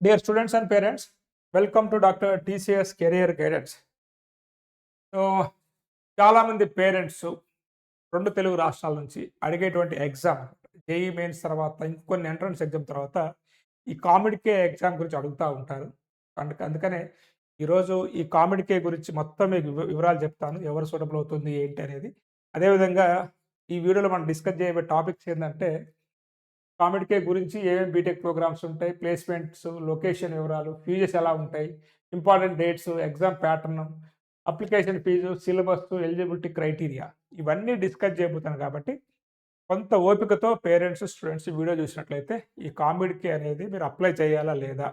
Dear students and parents, welcome to doctor TCS career guidance so చాలామంది parents రెండు తెలుగు రాష్ట్రాల నుంచి అడిగేటువంటి ఎగ్జామ్ జేఈ మెయిన్స్ తర్వాత ఇంకొన్ని ఎంట్రన్స్ ఎగ్జామ్ తర్వాత ఈ కామెడీకే ఎగ్జామ్ గురించి అడుగుతూ ఉంటారు. అందుక అందుకనే ఈరోజు ఈ కామెడీకే గురించి మొత్తం మీకు వివరాలు చెప్తాను. ఎవరు సూటబుల్ అవుతుంది ఏంటి అనేది. అదేవిధంగా ఈ వీడియోలో మనం డిస్కస్ చేయబోయే టాపిక్స్ ఏంటంటే కామెడీకే గురించి ఏమేమి బీటెక్ ప్రోగ్రామ్స్ ఉంటాయి ప్లేస్మెంట్స్ లొకేషన్ వివరాలు ఫీజెస్ ఎలా ఉంటాయి important dates exam pattern application fee syllabus eligibility criteria ఇవన్నీ డిస్కస్ చేయబోతాను కాబట్టి కొంత ఓపికతో పేరెంట్స్ స్టూడెంట్స్ వీడియో చూసినట్లయితే ఈ కామెడీకి అనేది మీరు అప్లై చేయాలా లేదా?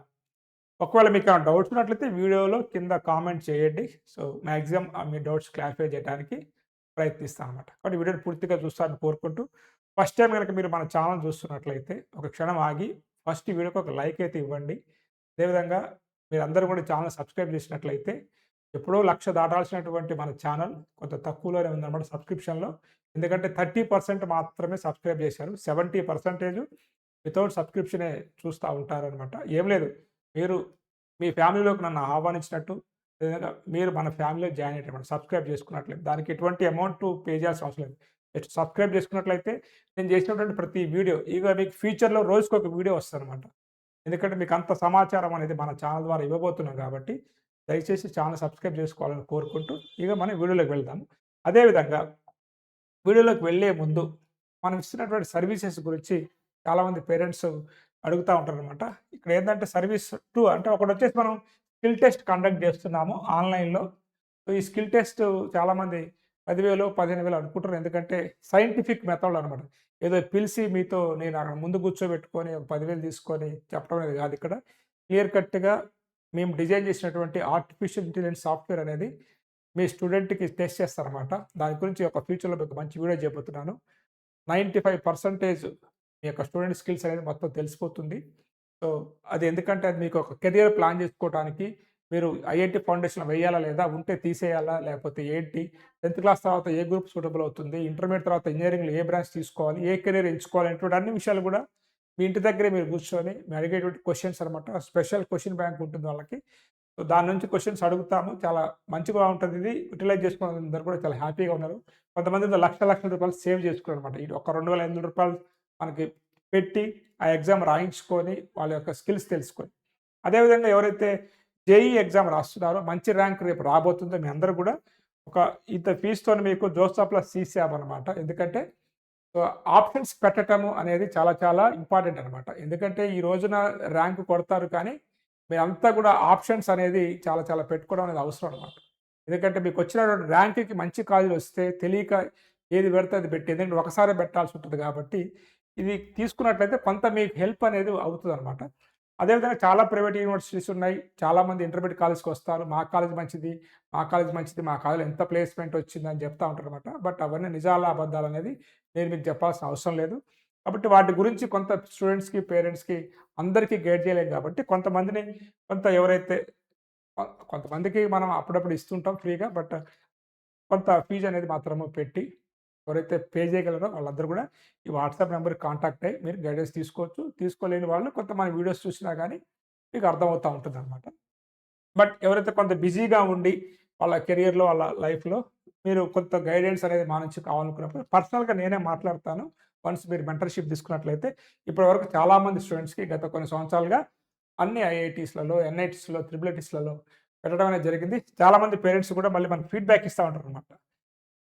ఒకవేళ మీకు ఏమైనా డౌట్స్ ఉన్నట్లయితే వీడియోలో కింద కామెంట్ చేయండి. సో మ్యాక్సిమం మీ డౌట్స్ క్లారిఫై చేయడానికి ప్రయత్నిస్తాను అనమాట కాబట్టి వీడియోని పూర్తిగా చూస్తారని కోరుకుంటూ ఫస్ట్ టైం కనుక మీరు మన ఛానల్ చూస్తున్నట్లయితే ఒక క్షణం ఆగి ఫస్ట్ వీడియోకి ఒక లైక్ అయితే ఇవ్వండి. అదేవిధంగా మీరు అందరూ కూడా ఛానల్ సబ్స్క్రైబ్ చేసినట్లయితే ఎప్పుడో లక్ష దాటాల్సినటువంటి మన ఛానల్ కొంత తక్కువలోనే ఉందన్నమాట సబ్స్క్రిప్షన్లో. ఎందుకంటే థర్టీ పర్సెంట్ మాత్రమే సబ్స్క్రైబ్ చేశారు. సెవెంటీ పర్సెంటేజ్ వితౌట్ సబ్స్క్రిప్షనే చూస్తూ ఉంటారనమాట ఏం లేదు. మీరు మీ ఫ్యామిలీలోకి నన్ను ఆహ్వానించినట్టు ఏదైనా మీరు మన ఫ్యామిలీలో జాయిన్ అయ్యేటప్పుడు సబ్స్క్రైబ్ చేసుకున్నట్లయితే దానికి ఎటువంటి అమౌంట్ పే చేయాల్సిన అవసరం లేదు. జస్ట్ సబ్స్క్రైబ్ చేసుకున్నట్లయితే నేను చేసినటువంటి ప్రతి వీడియో ఇక మీకు ఫ్యూచర్లో రోజుకి ఒక వీడియో వస్తుంది అనమాట ఎందుకంటే మీకు అంత సమాచారం అనేది మన ఛానల్ ద్వారా ఇవ్వబోతున్నాం కాబట్టి దయచేసి ఛానల్ సబ్స్క్రైబ్ చేసుకోవాలని కోరుకుంటూ ఇక మనం వీడియోలోకి వెళ్దాం. అదేవిధంగా వీడియోలోకి వెళ్ళే ముందు మనం ఇస్తున్నటువంటి సర్వీసెస్ గురించి చాలామంది పేరెంట్స్ అడుగుతూ ఉంటారు అనమాట ఇక్కడ ఏంటంటే సర్వీస్ టూ అంటే ఒకటి వచ్చేసి మనం స్కిల్ టెస్ట్ కండక్ట్ చేస్తున్నాము ఆన్లైన్లో. సో ఈ స్కిల్ టెస్ట్ చాలామంది పదివేలు పదిహేను వేలు అనుకుంటారు ఎందుకంటే సైంటిఫిక్ మెథడ్ అనమాట ఏదో పిలిచి మీతో నేను అక్కడ ముందు కూర్చోబెట్టుకొని ఒక పదివేలు తీసుకొని చెప్పడం అనేది కాదు ఇక్కడ. క్లియర్ కట్గా మేము డిజైన్ చేసినటువంటి ఆర్టిఫిషియల్ ఇంటెలిజెన్స్ సాఫ్ట్వేర్ అనేది మీ స్టూడెంట్కి టెస్ట్ చేస్తారనమాట దాని గురించి ఒక ఫ్యూచర్లో మీకు మంచి వీడియో చేయబోతున్నాను నైంటీ ఫైవ్ పర్సంటేజ్ మీ యొక్క స్టూడెంట్ స్కిల్స్ అనేది మొత్తం తెలిసిపోతుంది. సో అది ఎందుకంటే అది మీకు ఒక కెరియర్ ప్లాన్ చేసుకోవడానికి మీరు ఐఐటి ఫౌండేషన్ వేయాలా లేదా ఉంటే తీసేయాలా లేకపోతే ఏంటి? టెన్త్ క్లాస్ తర్వాత ఏ గ్రూప్ సూటబుల్ అవుతుంది? ఇంటర్మీడియట్ తర్వాత ఇంజనీరింగ్లో ఏ బ్రాంచ్ తీసుకోవాలి? ఏ కెరీర్ ఎంచుకోవాలి? అనేటువంటి అన్ని విషయాలు కూడా మీ ఇంటి దగ్గరే మీరు కూర్చొని మీరు అడిగేటువంటి క్వశ్చన్స్ అనమాట స్పెషల్ క్వశ్చన్ బ్యాంక్ ఉంటుంది వాళ్ళకి. సో దాని నుంచి క్వశ్చన్స్ అడుగుతాము. చాలా మంచిగా ఉంటుంది ఇది. యూటిలైజ్ చేసుకున్న అందరూ కూడా చాలా హ్యాపీగా ఉన్నారు. కొంతమంది లక్ష లక్షల రూపాయలు సేవ్ చేసుకున్నారు అనమాట ఇది ఒక రెండు వేల ఐదు రూపాయలు మనకి పెట్టి ఆ ఎగ్జామ్ రాయించుకొని వాళ్ళ యొక్క స్కిల్స్ తెలుసుకొని. అదేవిధంగా ఎవరైతే జేఈ ఎగ్జామ్ రాస్తున్నారో మంచి ర్యాంక్ రేపు రాబోతుందో మీ అందరూ కూడా ఒక ఇంత ఫీజుతో మీకు జోసఫ్లో సీసాబ్ అనమాట ఎందుకంటే ఆప్షన్స్ పెట్టటము అనేది చాలా చాలా ఇంపార్టెంట్ అనమాట ఎందుకంటే ఈ రోజున ర్యాంక్ కొడతారు కానీ మీరంతా కూడా ఆప్షన్స్ అనేది చాలా చాలా పెట్టుకోవడం అనేది అవసరం అనమాట ఎందుకంటే మీకు వచ్చినటువంటి ర్యాంక్కి మంచి కాలేజీలు వస్తే తెలియక ఏది పెడితే అది పెట్టి ఎందుకంటే ఒకసారి పెట్టాల్సి ఉంటుంది కాబట్టి ఇది తీసుకున్నట్లయితే కొంత మీకు హెల్ప్ అనేది అవుతుంది అనమాట అదేవిధంగా చాలా ప్రైవేట్ యూనివర్సిటీస్ ఉన్నాయి. చాలామంది ఇంటర్మీడియట్ కాలేజ్కి వస్తారు. మా కాలేజ్ మంచిది మా కాలేజ్ మంచిది మా కాలేజ్ ఎంత ప్లేస్మెంట్ వచ్చింది అని చెప్తా ఉంటారు అనమాట బట్ అవన్నీ నిజాల అబద్ధాలు అనేది నేను మీకు చెప్పాల్సిన అవసరం లేదు. కాబట్టి వాటి గురించి కొంత స్టూడెంట్స్కి పేరెంట్స్కి అందరికీ గైడ్ చేయలేం కాబట్టి కొంతమందిని కొంత ఎవరైతే కొంతమందికి మనం అప్పుడప్పుడు ఇస్తుంటాం ఫ్రీగా. బట్ కొంత ఫీజు అనేది మాత్రము పెట్టి ఎవరైతే పే చేయగలరో వాళ్ళందరూ కూడా ఈ వాట్సాప్ నెంబర్కి కాంటాక్ట్ అయ్యి మీరు గైడెన్స్ తీసుకోవచ్చు. తీసుకోలేని వాళ్ళు కొంత మన వీడియోస్ చూసినా కానీ మీకు అర్థమవుతూ ఉంటుంది అనమాట బట్ ఎవరైతే కొంత బిజీగా ఉండి వాళ్ళ కెరియర్లో వాళ్ళ లైఫ్లో మీరు కొంత గైడెన్స్ అనేది మా నుంచి కావాలనుకున్నప్పుడు పర్సనల్గా నేనే మాట్లాడతాను. వన్స్ మీరు మెంటర్షిప్ తీసుకున్నట్లయితే ఇప్పటివరకు చాలామంది స్టూడెంట్స్కి గత కొన్ని సంవత్సరాలుగా అన్ని ఐఐటీస్లలో ఎన్ఐటీస్లో త్రిబులైటీస్లలో పెట్టడం అనేది జరిగింది. చాలామంది పేరెంట్స్ కూడా మళ్ళీ మనకు ఫీడ్బ్యాక్ ఇస్తూ ఉంటారు అనమాట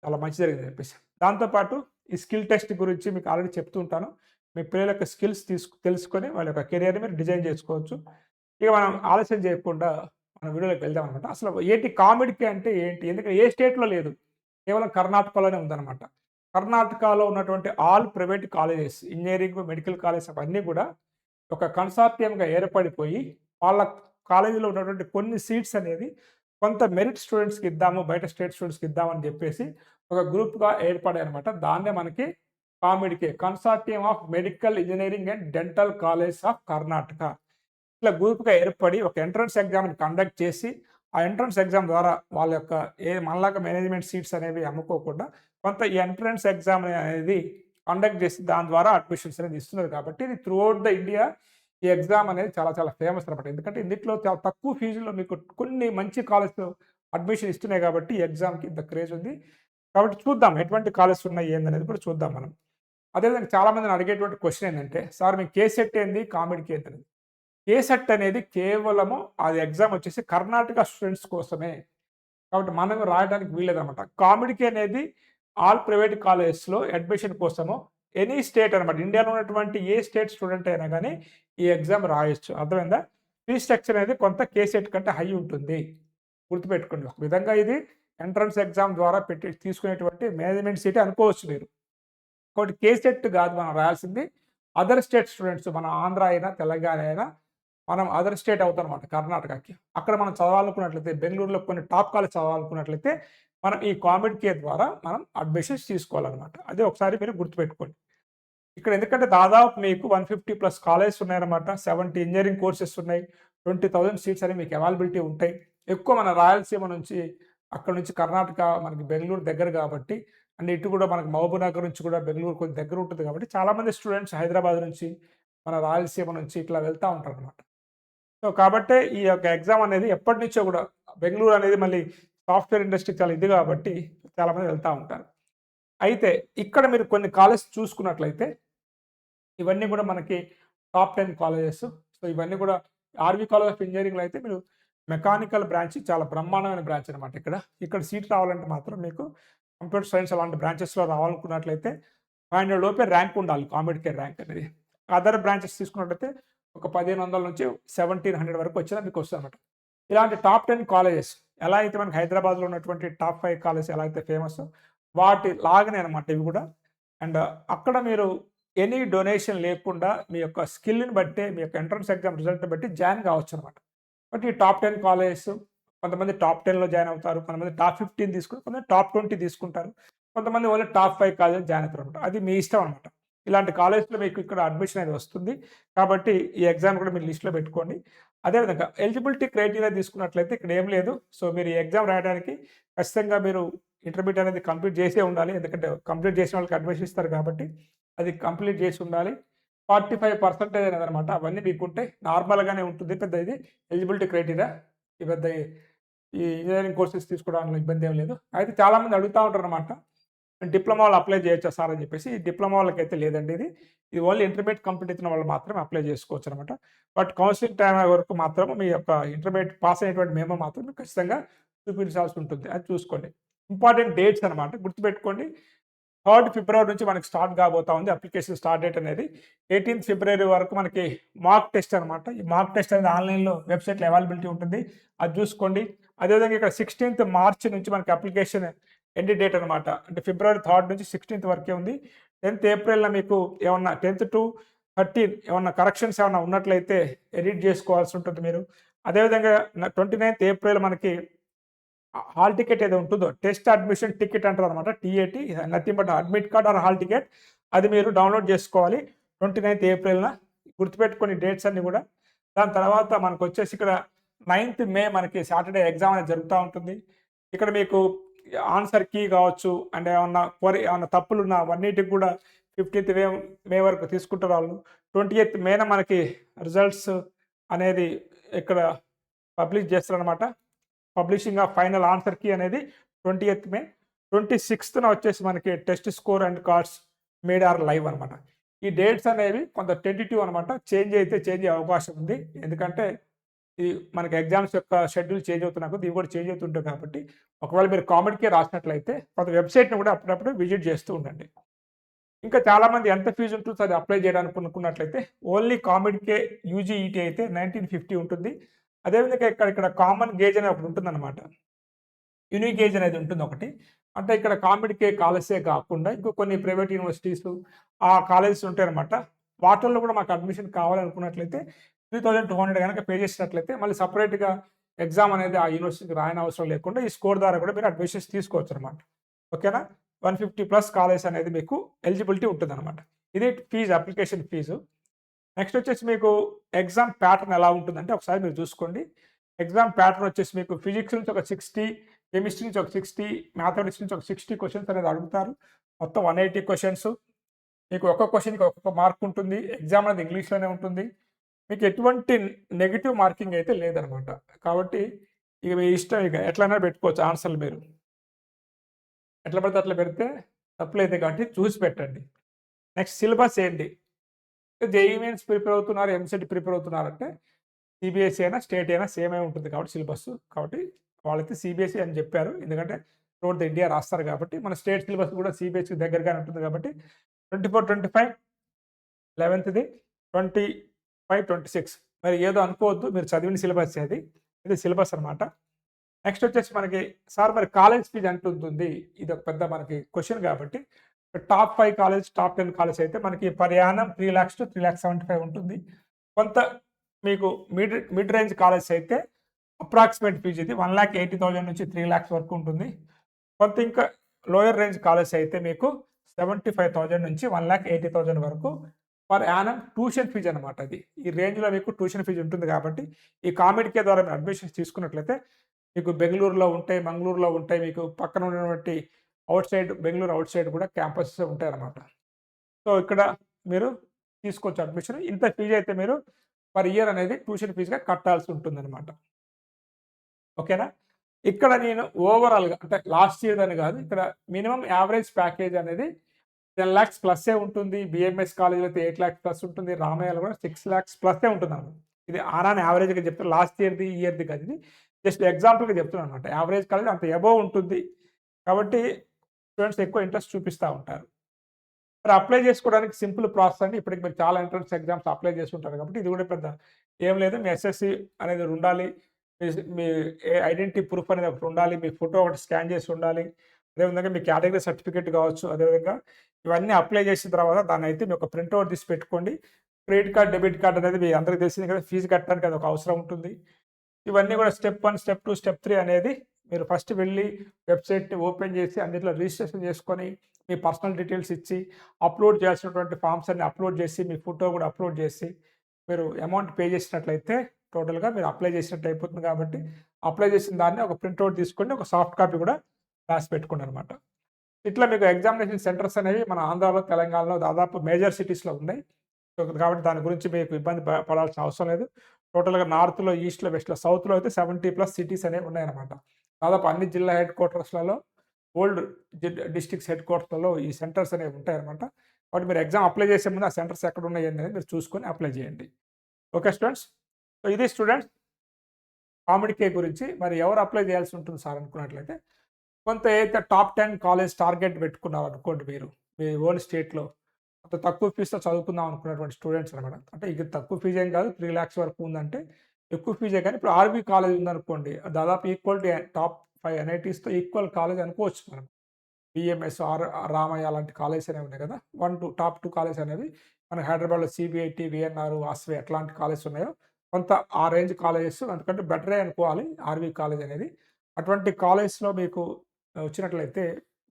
చాలా మంచి జరిగింది చెప్పేసి. దాంతోపాటు ఈ స్కిల్ టెస్ట్ గురించి మీకు ఆల్రెడీ చెప్తూ ఉంటాను. మీ పిల్లల యొక్క స్కిల్స్ తీసుకు తెలుసుకొని వాళ్ళ యొక్క కెరియర్ని మీరు డిజైన్ చేసుకోవచ్చు. ఇక మనం ఆలస్యం చేయకుండా మన వీడియోలోకి వెళ్దాం అనమాట అసలు ఏంటి కామెడీకి అంటే ఏంటి? ఎందుకంటే ఏ స్టేట్లో లేదు. కేవలం కర్ణాటకలోనే ఉందన్నమాట. కర్ణాటకలో ఉన్నటువంటి all private colleges engineering medical colleges అవన్నీ కూడా ఒక కన్సార్టియంగా ఏర్పడిపోయి వాళ్ళ కాలేజీలో ఉన్నటువంటి కొన్ని సీట్స్ అనేది కొంత మెరిట్ స్టూడెంట్స్కి ఇద్దాము బయట స్టేట్ స్టూడెంట్స్కి ఇద్దామని చెప్పేసి ఒక గ్రూప్గా ఏర్పడాయి అనమాట దాన్నే మనకి COMEDK consortium of medical engineering and dental college of Karnataka ఇట్లా గ్రూప్గా ఏర్పడి ఒక ఎంట్రన్స్ ఎగ్జామ్ని కండక్ట్ చేసి ఆ ఎంట్రన్స్ ఎగ్జామ్ ద్వారా వాళ్ళ యొక్క ఏ మనలాగా మేనేజ్మెంట్ సీట్స్ అనేవి అమ్ముకోకుండా కొంత ఈ ఎంట్రన్స్ ఎగ్జామ్ అనేది కండక్ట్ చేసి దాని ద్వారా అడ్మిషన్స్ అనేది ఇస్తున్నారు. కాబట్టి ఇది త్రూ అవుట్ ద ఇండియా ఈ ఎగ్జామ్ అనేది చాలా చాలా ఫేమస్ అనమాట ఎందుకంటే ఇందులో చాలా తక్కువ ఫీజులో మీకు కొన్ని మంచి కాలేజ్లో అడ్మిషన్ ఇస్తున్నాయి కాబట్టి ఈ ఎగ్జామ్కి ఇంత క్రేజ్ ఉంది. కాబట్టి చూద్దాం ఎటువంటి కాలేజ్ ఉన్నాయి ఏందనేది కూడా చూద్దాం మనం. అదేవిధంగా చాలామందిని అడిగేటువంటి క్వశ్చన్ ఏంటంటే సార్ మీ కేసెట్ ఏంది కామెడీకి ఏంది? అనేది. కేసెట్ అనేది కేవలము అది ఎగ్జామ్ వచ్చేసి కర్ణాటక స్టూడెంట్స్ కోసమే. కాబట్టి మనం రాయడానికి వీలేదన్నమాట కామెడీకి అనేది ఆల్ ప్రైవేట్ కాలేజెస్లో అడ్మిషన్ కోసము ఎనీ స్టేట్ అనమాట ఇండియాలో ఉన్నటువంటి ఏ స్టేట్ స్టూడెంట్ అయినా కానీ ఈ ఎగ్జామ్ రాయొచ్చు. అర్థమైందా? ఫీ స్ట్రక్చర్ అనేది కొంత కేసెట్ కంటే హై ఉంటుంది. గుర్తుపెట్టుకోండి. ఒక విధంగా ఇది ఎంట్రన్స్ ఎగ్జామ్ ద్వారా పెట్టి తీసుకునేటువంటి మేనేజ్మెంట్ సీటే అనుకోవచ్చు మీరు. కాబట్టి కేసెట్ కాదు మనం రాయాల్సింది. అదర్ స్టేట్ స్టూడెంట్స్ మన ఆంధ్ర అయినా తెలంగాణ అయినా మనం అదర్ స్టేట్ అవుతాం అనమాట కర్ణాటకకి. అక్కడ మనం చదవాలనుకున్నట్లయితే బెంగళూరులో కొన్ని టాప్ కాలేజ్ చదవాలనుకున్నట్లయితే మనం ఈ కామెడీ కేర్ ద్వారా మనం అడ్మిషన్స్ తీసుకోవాలన్నమాట. అదే ఒకసారి మీరు గుర్తుపెట్టుకోండి. ఇక్కడ ఎందుకంటే దాదాపు మీకు వన్ ఫిఫ్టీ ప్లస్ కాలేజెస్ ఉన్నాయన్నమాట. సెవెంటీ ఇంజనీరింగ్ కోర్సెస్ ఉన్నాయి. ట్వంటీ థౌజండ్ సీట్స్ అనేవి మీకు అవైలబిలిటీ ఉంటాయి. ఎక్కువ మన రాయలసీమ నుంచి అక్కడ నుంచి కర్ణాటక మనకి బెంగళూరు దగ్గర కాబట్టి అండ్ ఇటు కూడా మనకి మహబూబ్ నగర్ నుంచి కూడా బెంగళూరు కొంచెం దగ్గర ఉంటుంది కాబట్టి చాలామంది స్టూడెంట్స్ హైదరాబాద్ నుంచి మన రాయలసీమ నుంచి ఇట్లా వెళ్తూ ఉంటారు అనమాట సో కాబట్టి ఈ యొక్క ఎగ్జామ్ అనేది ఎప్పటి నుంచో కూడా బెంగళూరు అనేది మళ్ళీ సాఫ్ట్వేర్ ఇండస్ట్రీ చాలా ఇది కాబట్టి చాలామంది వెళ్తూ ఉంటారు. అయితే ఇక్కడ మీరు కొన్ని కాలేజ్ చూసుకున్నట్లయితే ఇవన్నీ కూడా మనకి టాప్ టెన్ కాలేజెస్. సో ఇవన్నీ కూడా ఆర్వీ కాలేజ్ ఆఫ్ ఇంజనీరింగ్లో అయితే మీరు మెకానికల్ బ్రాంచ్ చాలా బ్రహ్మాండమైన బ్రాంచ్ అనమాట ఇక్కడ. ఇక్కడ సీట్ రావాలంటే మాత్రం మీకు కంప్యూటర్ సైన్స్ అలాంటి బ్రాంచెస్లో రావాలనుకున్నట్లయితే ఫైవ్ హండ్రెడ్ లోపే ర్యాంక్ ఉండాలి కాంపిటేటివ్ ర్యాంక్ అనేది. అదర్ బ్రాంచెస్ తీసుకున్నట్లయితే ఒక పదిహేను వందల నుంచి సెవెంటీన్ హండ్రెడ్ వరకు వచ్చినా మీకు వస్తుంది అనమాట ఇలాంటి టాప్ టెన్ కాలేజెస్ ఎలా అయితే మనకి హైదరాబాద్లో ఉన్నటువంటి టాప్ ఫైవ్ కాలేజెస్ ఎలా అయితే ఫేమస్ వాటి లాగానే అనమాట ఇవి కూడా. అండ్ అక్కడ మీరు ఎనీ డొనేషన్ లేకుండా మీ యొక్క స్కిల్ని బట్టి మీ యొక్క ఎంట్రన్స్ ఎగ్జామ్ రిజల్ట్ బట్టి జాయిన్ కావచ్చు అనమాట బట్ ఈ టాప్ టెన్ కాలేజెస్ కొంతమంది టాప్ టెన్లో జాయిన్ అవుతారు కొంతమంది టాప్ ఫిఫ్టీన్ తీసుకుని కొంతమంది టాప్ ట్వంటీ తీసుకుంటారు కొంతమంది only top five college join అవుతారు అనమాట అది మీ ఇష్టం అనమాట ఇలాంటి కాలేజ్లో మీకు ఇక్కడ అడ్మిషన్ అనేది వస్తుంది. కాబట్టి ఈ ఎగ్జామ్ కూడా మీరు లిస్ట్లో పెట్టుకోండి. అదేవిధంగా ఎలిజిబిలిటీ క్రైటీరియా తీసుకున్నట్లయితే ఇక్కడ ఏం లేదు. సో మీరు ఈ ఎగ్జామ్ రాయడానికి ఖచ్చితంగా మీరు ఇంటర్మీడియట్ అనేది కంప్లీట్ చేసే ఉండాలి. ఎందుకంటే కంప్లీట్ చేసిన వాళ్ళకి అడ్మిషన్ ఇస్తారు కాబట్టి అది కంప్లీట్ చేసి ఉండాలి. ఫార్టీ ఫైవ్ పర్సెంటేజ్ అనేది అనమాట అవన్నీ మీకుంటే నార్మల్గానే ఉంటుంది. పెద్ద ఇది ఎలిజిబిలిటీ క్రైటీరియా ఈ పెద్ద ఈ ఇంజనీరింగ్ కోర్సెస్ తీసుకోవడానికి ఇబ్బంది ఏం లేదు. అయితే చాలామంది అడుగుతూ ఉంటారు అనమాట డిప్లొమాలో అప్లై చేయొచ్చా సార్ అని చెప్పేసి. డిప్లొమా వాళ్ళకి అయితే లేదండి ఇది. ఇది ఓన్లీ ఇంటర్మీడియట్ కంప్లీట్ ఇచ్చిన వాళ్ళు మాత్రమే అప్లై చేసుకోవచ్చు అనమాట బట్ కౌన్సిలింగ్ టైం వరకు మాత్రం మీ యొక్క ఇంటర్మీడియట్ పాస్ అయినటువంటి మేము మాత్రం ఖచ్చితంగా చూపించాల్సి ఉంటుంది. అది చూసుకోండి. ఇంపార్టెంట్ డేట్స్ అనమాట గుర్తుపెట్టుకోండి. థర్డ్ ఫిబ్రవరి నుంచి మనకి స్టార్ట్ కాబోతా ఉంది. అప్లికేషన్ స్టార్ట్ డేట్ అనేది. ఎయిటీన్త్ ఫిబ్రవరి వరకు మనకి మార్క్ టెస్ట్ అనమాట ఈ మార్క్ టెస్ట్ అనేది ఆన్లైన్లో వెబ్సైట్లో అవైలబిలిటీ ఉంటుంది. అది చూసుకోండి. అదేవిధంగా ఇక్కడ సిక్స్టీన్త్ మార్చ్ నుంచి మనకి అప్లికేషన్ ఎండ్ డేట్ అనమాట అంటే ఫిబ్రవరి థర్డ్ నుంచి సిక్స్టీన్త్ వరకే ఉంది. టెన్త్ ఏప్రిల్లో మీకు ఏమన్నా టెన్త్ టు థర్టీన్ ఏమన్నా కరెక్షన్స్ ఏమన్నా ఉన్నట్లయితే ఎడిట్ చేసుకోవాల్సి ఉంటుంది మీరు. అదేవిధంగా ట్వంటీ నైన్త్ ఏప్రిల్ మనకి హాల్ టికెట్ ఏదో ఉంటుందో టెస్ట్ అడ్మిషన్ టికెట్ అంటారు అనమాట TAT nothing but admit card or hall ticket అది మీరు డౌన్లోడ్ చేసుకోవాలి. ట్వంటీ నైన్త్ ఏప్రిల్న గుర్తుపెట్టుకుని డేట్స్ అన్ని కూడా. దాని తర్వాత మనకు వచ్చేసి ఇక్కడ నైన్త్ మే మనకి సాటర్డే ఎగ్జామ్ అనేది జరుగుతూ ఉంటుంది. ఇక్కడ మీకు ఆన్సర్ కీ కావచ్చు అండ్ ఏమన్నా కొరి ఏమన్నా తప్పులు ఉన్న అవన్నిటికి కూడా ఫిఫ్టీన్త్ మే మే వరకు తీసుకుంటారు వాళ్ళు. ట్వంటీ ఎయిత్ మేన మనకి రిజల్ట్స్ అనేది ఇక్కడ పబ్లిష్ చేస్తారనమాట publishing of final answer key అనేది ట్వంటీ ఎయిత్ మే ట్వంటీ సిక్స్త్న వచ్చేసి మనకి test score and cards made are live అనమాట ఈ డేట్స్ అనేవి కొంత టెంటిటివ్ అనమాట చేంజ్ అయితే చేంజ్ అయ్యే అవకాశం ఉంది. ఎందుకంటే ఈ మనకి ఎగ్జామ్స్ యొక్క షెడ్యూల్ చేంజ్ అవుతున్నా కొద్దీ ఇవి కూడా చేంజ్ అవుతుంటాయి కాబట్టి ఒకవేళ మీరు కామెడీకే రాసినట్లయితే కొంత వెబ్సైట్ని కూడా అప్పుడప్పుడు విజిట్ చేస్తూ ఉండండి. ఇంకా చాలామంది ఎంత ఫీజు ఉంటుంది అది అప్లై చేయడానికి అనుకున్నట్లయితే ఓన్లీ కామెడీకే యూజీఈటీ అయితే నైన్టీన్ ఫిఫ్టీ ఉంటుంది. అదేవిధంగా ఇక్కడ ఇక్కడ కామన్ గేజ్ అనేది ఒకటి ఉంటుందన్నమాట. యూనిక్ గేజ్ అనేది ఉంటుంది ఒకటి. అంటే ఇక్కడ కామెడీకే కాలేజే కాకుండా ఇంకో కొన్ని ప్రైవేట్ యూనివర్సిటీస్ ఆ కాలేజెస్ ఉంటాయన్నమాట. వాటిల్లో కూడా మాకు అడ్మిషన్ కావాలనుకున్నట్లయితే త్రీ థౌజండ్ టూ హండ్రెడ్ కనుక పే చేసినట్లయితే మళ్ళీ సపరేట్గా ఎగ్జామ్ అనేది ఆ యూనివర్సిటీకి రాయని అవసరం లేకుండా ఈ స్కోర్ ద్వారా కూడా మీరు అడ్మిషన్స్ తీసుకోవచ్చు అనమాట ఓకేనా వన్ ఫిఫ్టీ ప్లస్ కాలేజ్ అనేది మీకు ఎలిజిబిలిటీ ఉంటుంది అనమాట ఇది ఫీజు అప్లికేషన్ ఫీజు నెక్స్ట్ వచ్చేసి మీకు ఎగ్జామ్ ప్యాటర్న్ ఎలా ఉంటుందంటే ఒకసారి మీరు చూసుకోండి. ఎగ్జామ్ ప్యాటర్న్ వచ్చేసి మీకు ఫిజిక్స్ నుంచి ఒక సిక్స్టీ కెమిస్ట్రీ నుంచి ఒక సిక్స్టీ మ్యాథమెటిక్స్ నుంచి ఒక సిక్స్టీ క్వశ్చన్స్ అనేది అడుగుతారు. మొత్తం వన్ ఎయిటీ క్వశ్చన్స్. మీకు ఒక్కొక్క క్వశ్చన్కి ఒక్కొక్క మార్క్ ఉంటుంది. ఎగ్జామ్ అనేది ఇంగ్లీష్లోనే ఉంటుంది. మీకు ఎటువంటి నెగిటివ్ మార్కింగ్ అయితే లేదనమాట. కాబట్టి ఇక మీ ఇష్టం ఇక ఎట్లైనా పెట్టుకోవచ్చు ఆన్సర్లు మీరు. ఎట్లా పడితే అట్లా పెడితే తప్పులేదు కాబట్టి చూసి పెట్టండి. నెక్స్ట్ సిలబస్ ఏంటి? జేఈ మీన్స్ ప్రిపేర్ అవుతున్నారు ఎంసెట్ ప్రిపేర్ అవుతున్నారంటే సిబిఎస్ఈ అయినా స్టేట్ అయినా సేమ్ అయి ఉంటుంది కాబట్టి సిలబస్. కాబట్టి వాళ్ళైతే సిబిఎస్ఈ అని చెప్పారు. ఎందుకంటే రోడ్ ద ఇండియా రాస్తారు కాబట్టి మన స్టేట్ సిలబస్ కూడా సిబిఎస్ఈ దగ్గరగానే ఉంటుంది కాబట్టి ట్వంటీ ఫోర్ ట్వంటీ ఫైవ్ లెవెన్త్ది ట్వంటీ ఫైవ్ ట్వంటీ సిక్స్. మరి ఏదో అనుకోవద్దు మీరు చదివిన సిలబస్ అది. ఇది సిలబస్ అనమాట నెక్స్ట్ వచ్చేసి మనకి సార్ మరి కాలేజ్ ఫీజు ఎంత ఉంటుంది? ఇది ఒక పెద్ద మనకి క్వశ్చన్ కాబట్టి top five college top ten college అయితే మనకి ప్రయాణం three lakhs to three lakhs seventy five ఉంటుంది. కొంత మీకు మిడ్ మిడ్ రేంజ్ కాలేజ్ అయితే అప్రాక్సిమేట్ ఫీజు ఇది వన్ ల్యాక్ ఎయిటీ థౌజండ్ నుంచి త్రీ ల్యాక్స్ వరకు ఉంటుంది. కొంత ఇంకా లోయర్ రేంజ్ కాలేజ్ అయితే మీకు సెవెంటీ ఫైవ్ థౌజండ్ నుంచి వన్ ల్యాక్ ఎయిటీ థౌజండ్ వరకు పర్ యానం ట్యూషన్ ఫీజు అనమాట అది. ఈ రేంజ్లో మీకు ట్యూషన్ ఫీజు ఉంటుంది కాబట్టి ఈ కామెడికే ద్వారా మీరు అడ్మిషన్స్ తీసుకున్నట్లయితే మీకు బెంగళూరులో ఉంటాయి మంగళూరులో ఉంటాయి మీకు పక్కన ఉన్నటువంటి outside Bengaluru outside కూడా క్యాంపసెస్ ఉంటాయన్నమాట. సో ఇక్కడ మీరు తీసుకోవచ్చు అడ్మిషన్. ఇంత ఫీజు అయితే మీరు పర్ ఇయర్ అనేది ట్యూషన్ ఫీజుగా కట్టాల్సి ఉంటుంది అనమాట ఓకేనా? ఇక్కడ నేను ఓవరాల్గా అంటే లాస్ట్ ఇయర్ అని కాదు ఇక్కడ మినిమం యావరేజ్ ప్యాకేజ్ అనేది టెన్ ల్యాక్స్ ప్లస్సే ఉంటుంది. బిఎంఎస్ కాలేజీలో అయితే ఎయిట్ ల్యాక్స్ ప్లస్ ఉంటుంది. రామయ్యలో కూడా సిక్స్ ల్యాక్స్ ప్లస్సే ఉంటుంది అన్నమాట ఇది ఆనాన్ యావరేజ్గా చెప్తాను లాస్ట్ ఇయర్ది ఇయర్ది కాదు ఇది. జస్ట్ ఎగ్జాంపుల్గా చెప్తున్నాను అనమాట యావరేజ్ కాలేజ్ అంత ఎబో ఉంటుంది. కాబట్టి స్టూడెంట్స్ ఎక్కువ ఇంట్రెస్ట్ చూపిస్తూ ఉంటారు. మరి అప్లై చేసుకోవడానికి సింపుల్ ప్రాసెస్ అండి. ఇప్పటికి మీరు చాలా ఎంట్రన్స్ ఎగ్జామ్స్ అప్లై చేసుకుంటారు కాబట్టి ఇది కూడా పెద్ద ఏం లేదు. మీ ఎస్ఎస్సి అనేది ఉండాలి. మీ ఐడెంటిటీ ప్రూఫ్ అనేది ఒకటి ఉండాలి. మీ ఫోటో ఒకటి స్కాన్ చేసి ఉండాలి. అదేవిధంగా మీ కేటగిరీ సర్టిఫికేట్ కావచ్చు. అదేవిధంగా ఇవన్నీ అప్లై చేసిన తర్వాత దాన్ని అయితే మీ ఒక ప్రింట్అవుట్ తీసి పెట్టుకోండి. క్రెడిట్ కార్డ్ డెబిట్ కార్డ్ అనేది మీ అందరికీ తెలిసింది కదా. ఫీజు కట్టడానికి అది ఒక అవసరం ఉంటుంది. ఇవన్నీ కూడా step one step two step three అనేది మీరు ఫస్ట్ వెళ్ళి వెబ్సైట్ని ఓపెన్ చేసి అన్నింటిలో రిజిస్ట్రేషన్ చేసుకొని మీ పర్సనల్ డీటెయిల్స్ ఇచ్చి అప్లోడ్ చేసినటువంటి ఫామ్స్ అన్ని అప్లోడ్ చేసి మీ ఫోటో కూడా అప్లోడ్ చేసి మీరు అమౌంట్ పే చేసినట్లయితే టోటల్గా మీరు అప్లై చేసినట్లు అయిపోతుంది కాబట్టి అప్లై చేసిన దాన్ని ఒక ప్రింట్అవుట్ తీసుకొని ఒక సాఫ్ట్ కాపీ కూడా రాసి పెట్టుకోండి అనమాట ఇట్లా మీకు ఎగ్జామినేషన్ సెంటర్స్ అనేవి మన ఆంధ్రాలో తెలంగాణలో దాదాపు మేజర్ సిటీస్లో ఉన్నాయి. కాబట్టి దాని గురించి మీకు ఇబ్బంది పడాల్సిన అవసరం లేదు. టోటల్గా నార్త్లో ఈస్ట్లో వెస్ట్లో సౌత్లో అయితే సెవెంటీ ప్లస్ సిటీస్ అనేవి ఉన్నాయన్నమాట. దాదాపు అన్ని జిల్లా హెడ్ క్వార్టర్స్లలో ఓల్డ్ డిస్ట్రిక్ట్స్ హెడ్ క్వార్టర్లలో ఈ సెంటర్స్ అనేవి ఉంటాయన్నమాట. కాబట్టి మీరు ఎగ్జామ్ అప్లై చేసే ముందు ఆ సెంటర్స్ ఎక్కడ ఉన్నాయి అనేది మీరు చూసుకొని అప్లై చేయండి. Okay students? సో ఇది స్టూడెంట్స్ కామెడీ కే గురించి. మరి ఎవరు అప్లై చేయాల్సి ఉంటుంది సార్ అనుకున్నట్లయితే కొంత ఏదైతే టాప్ టెన్ కాలేజ్ టార్గెట్ పెట్టుకున్నారు అనుకోండి మీరు మీ ఓన్ స్టేట్లో అంత తక్కువ ఫీజుతో చదువుకుందాం అనుకున్నటువంటి స్టూడెంట్స్ అనమాట అంటే ఇక తక్కువ ఫీజు ఏం కాదు త్రీ ల్యాక్స్ వరకు ఉందంటే ఎక్కువ ఫీజే కానీ ఇప్పుడు ఆర్బీ కాలేజ్ ఉందనుకోండి దాదాపు ఈక్వల్ టు టాప్ ఫైవ్ ఎన్ఐటీస్తో ఈక్వల్ కాలేజ్ అనుకోవచ్చు మనం. బిఎంఎస్ ఆర్ రామయ్య లాంటి కాలేజ్ అనేవి ఉన్నాయి కదా one two top two college అనేవి. మన హైదరాబాద్లో సిబిఐటి విఎన్ఆర్ ఆస్వే ఎట్లాంటి కాలేజ్ ఉన్నాయో కొంత ఆ రేంజ్ కాలేజెస్ ఎందుకంటే బెటరే అనుకోవాలి ఆర్వీ కాలేజ్ అనేది. అటువంటి కాలేజ్లో మీకు వచ్చినట్లయితే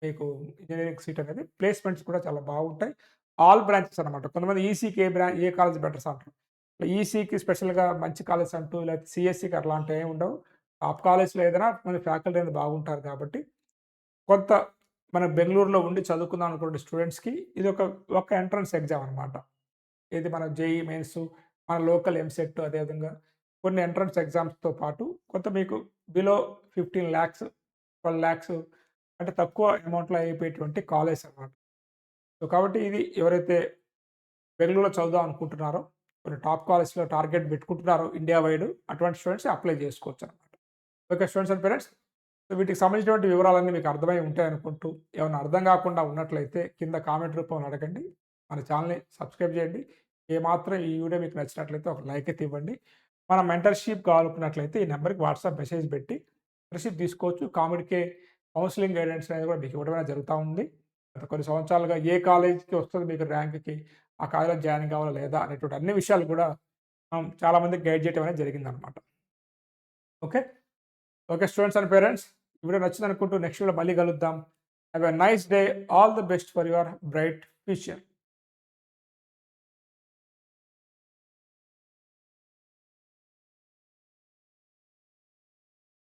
మీకు ఇంజనీరింగ్ సీట్ అనేది ప్లేస్మెంట్స్ కూడా చాలా బాగుంటాయి. ఆల్ బ్రాంచెస్ అనమాట కొంతమంది ఈసీకి ఏ బ్రాంచ్ ఏ కాలేజ్ బెటర్స్ అంటారు. ఈసీకి స్పెషల్గా మంచి కాలేజ్ అంటూ లేకపోతే సిఎస్సికి అట్లాంటివి ఏమి ఉండవు. టాప్ కాలేజ్లో ఏదైనా మన ఫ్యాకల్టీ అనేది బాగుంటారు కాబట్టి కొంత మన బెంగళూరులో ఉండి చదువుకుందాం అనుకున్న స్టూడెంట్స్కి ఇది ఒక ఒక ఎంట్రన్స్ ఎగ్జామ్ అనమాట ఇది మన జేఈ మెయిన్స్ మన లోకల్ ఎంసెట్ అదేవిధంగా కొన్ని ఎంట్రన్స్ ఎగ్జామ్స్తో పాటు కొంత మీకు below fifteen lakhs twelve lakhs అంటే తక్కువ అమౌంట్లో అయిపోయేటువంటి కాలేజ్ అనమాట సో కాబట్టి ఇది ఎవరైతే బెంగళూరులో చదువుదాం అనుకుంటున్నారో కొన్ని టాప్ కాలేజ్లో టార్గెట్ పెట్టుకుంటున్నారు ఇండియా వైడ్ అటువంటి స్టూడెంట్స్ అప్లై చేసుకోవచ్చు అనమాట okay students and parents so వీటికి సంబంధించినటువంటి వివరాలన్నీ మీకు అర్థమై ఉంటాయి అనుకుంటూ ఏమైనా అర్థం కాకుండా ఉన్నట్లయితే కింద కామెంట్ రూపంలో అడగండి. మన ఛానల్ని సబ్స్క్రైబ్ చేయండి. ఏమాత్రం ఈ వీడియో మీకు నచ్చినట్లయితే ఒక లైక్ అయితే ఇవ్వండి. మన మెంటర్షిప్ కావాలనుకున్నట్లయితే ఈ నెంబర్కి వాట్సాప్ మెసేజ్ పెట్టి మెంటర్షిప్ తీసుకోవచ్చు. కామెడీకే కౌన్సిలింగ్ గైడెన్స్ అనేది కూడా మీకు ఇవ్వడమే జరుగుతూ ఉంది. గత కొన్ని సంవత్సరాలుగా ఏ కాలేజ్కి వస్తుంది మీకు ర్యాంక్కి ఆ కాలేజ్లో జాయిన్ కావాలా లేదా అనేటువంటి అన్ని విషయాలు కూడా చాలామంది గైడ్ చేయటం అనేది జరిగిందనమాట okay? Okay students and parents video నచ్చింది అనుకుంటూ నెక్స్ట్ వీడియో మళ్ళీ కలుద్దాం. Have a nice day. All the best for your bright future.